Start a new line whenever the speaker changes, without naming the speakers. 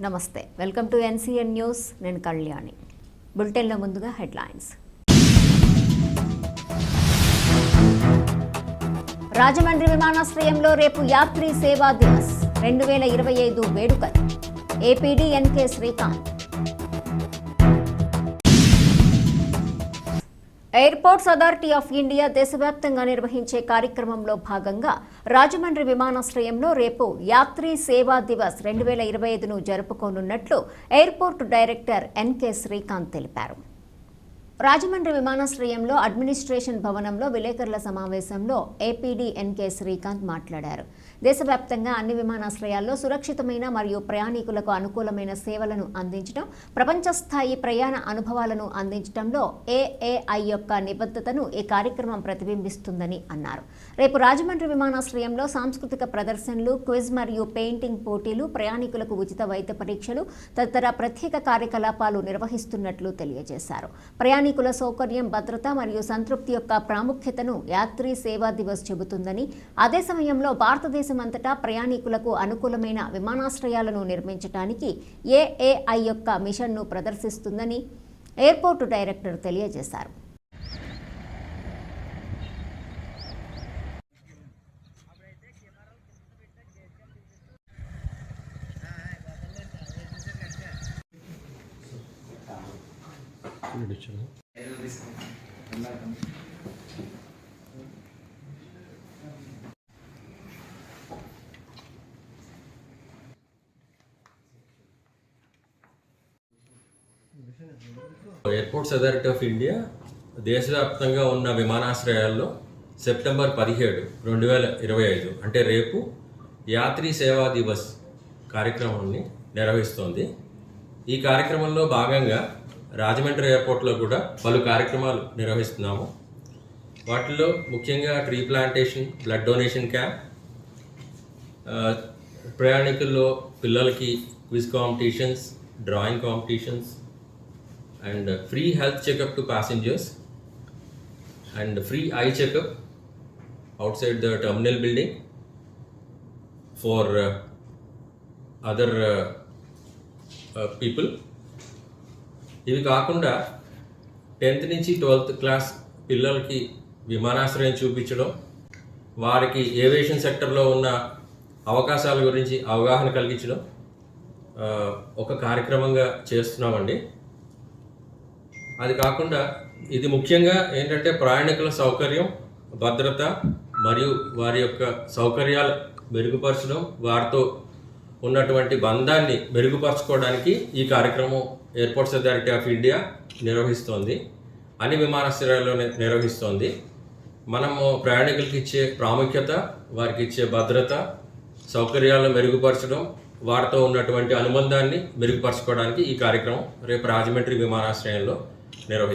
నమస్తే. Welcome to NCN news. నేను కళ్యాణి. బులెటిన్లో ముందుగా హెడ్లైన్స్. రాజమండ్రి విమానాశ్రయంలో రేపు యాత్రి సేవా దివస్ రెండు వేల ఇరవై ఐదు వేడుకలు. APD NK Srikanth. Airports authority of India దేశవ్యాప్తంగా నిర్వహించే కార్యక్రమంలో భాగంగా రాజమండ్రి విమానాశ్రయంలో రేపు యాత్రి సేవా దివస్ రెండు వేల ఇరవై ఐదును జరుపుకోనున్నట్లు ఎయిర్పోర్ట్ డైరెక్టర్ ఎన్కే శ్రీకాంత్ తెలిపారు. రాజమండ్రి విమానాశ్రయంలో అడ్మినిస్ట్రేషన్ భవనంలో విలేకరుల సమావేశంలో ఏపీడీ ఎన్కే శ్రీకాంత్ మాట్లాడారు. దేశవ్యాప్తంగా అన్ని విమానాశ్రయాల్లో సురక్షితమైన మరియు ప్రయాణికులకు అనుకూలమైన సేవలను అందించడం ప్రపంచ స్థాయి ప్రయాణ అనుభవాలను అందించడంలో ఏఏఐ యొక్క నిబద్ధతను ఈ కార్యక్రమం ప్రతిబింబిస్తుందని అన్నారు. రేపు రాజమండ్రి విమానాశ్రయంలో సాంస్కృతిక ప్రదర్శనలు క్విజ్ మరియు పెయింటింగ్ పోటీలు ప్రయాణికులకు ఉచిత వైద్య పరీక్షలు తదితర ప్రత్యేక కార్యకలాపాలు నిర్వహిస్తున్నట్లు తెలియజేశారు. ప్రయాణికుల సౌకర్యం భద్రత మరియు సంతృప్తి యొక్క ప్రాముఖ్యతను యాత్రి సేవా దివస్ చెబుతుందని అదే సమయంలో భారతదేశం అంతటా ప్రయాణికులకు అనుకూలమైన విమానాశ్రయాలను నిర్మించడానికి ఏఏఐ యొక్క మిషన్ను ప్రదర్శిస్తుందని ఎయిర్పోర్టు డైరెక్టర్ తెలియజేశారు.
ఎయిర్పోర్ట్స్ అథారిటీ ఆఫ్ ఇండియా దేశవ్యాప్తంగా ఉన్న విమానాశ్రయాల్లో సెప్టెంబర్ పదిహేడు రెండు వేల ఇరవై ఐదు అంటే రేపు యాత్రి సేవా దివస్ కార్యక్రమాన్ని నిర్వహిస్తోంది. ఈ కార్యక్రమంలో భాగంగా రాజమండ్రి ఎయిర్పోర్ట్లో కూడా పలు కార్యక్రమాలు నిర్వహిస్తున్నాము. వాటిల్లో ముఖ్యంగా tree plantation blood donation camp ప్రయాణికుల్లో పిల్లలకి quiz competitions drawing competitions and free health checkup to passengers and free eye checkup outside the terminal building for other people. ఇవి కాకుండా టెన్త్ నుంచి ట్వెల్త్ క్లాస్ పిల్లలకి విమానాశ్రయం చూపించడం వారికి ఏవియేషన్ సెక్టర్లో ఉన్న అవకాశాల గురించి అవగాహన కలిగించడం ఒక కార్యక్రమంగా చేస్తున్నామండి. అది కాకుండా ఇది ముఖ్యంగా ఏంటంటే ప్రయాణికుల సౌకర్యం భద్రత మరియు వారి యొక్క సౌకర్యాలు మెరుగుపరచడం వారితో ఉన్నటువంటి బంధాన్ని మెరుగుపరచుకోవడానికి ఈ కార్యక్రమం ఎయిర్పోర్ట్స్ అథారిటీ ఆఫ్ ఇండియా నిర్వహిస్తోంది. అన్ని విమానాశ్రయాల్లో నిర్వహిస్తోంది. మనము ప్రయాణికులకి ఇచ్చే ప్రాముఖ్యత వారికి ఇచ్చే భద్రత సౌకర్యాలను మెరుగుపరచడం వారితో ఉన్నటువంటి అనుబంధాన్ని మెరుగుపరచుకోవడానికి ఈ కార్యక్రమం రేపు రాజమండ్రి విమానాశ్రయంలో నిర్వహిస్తుంది.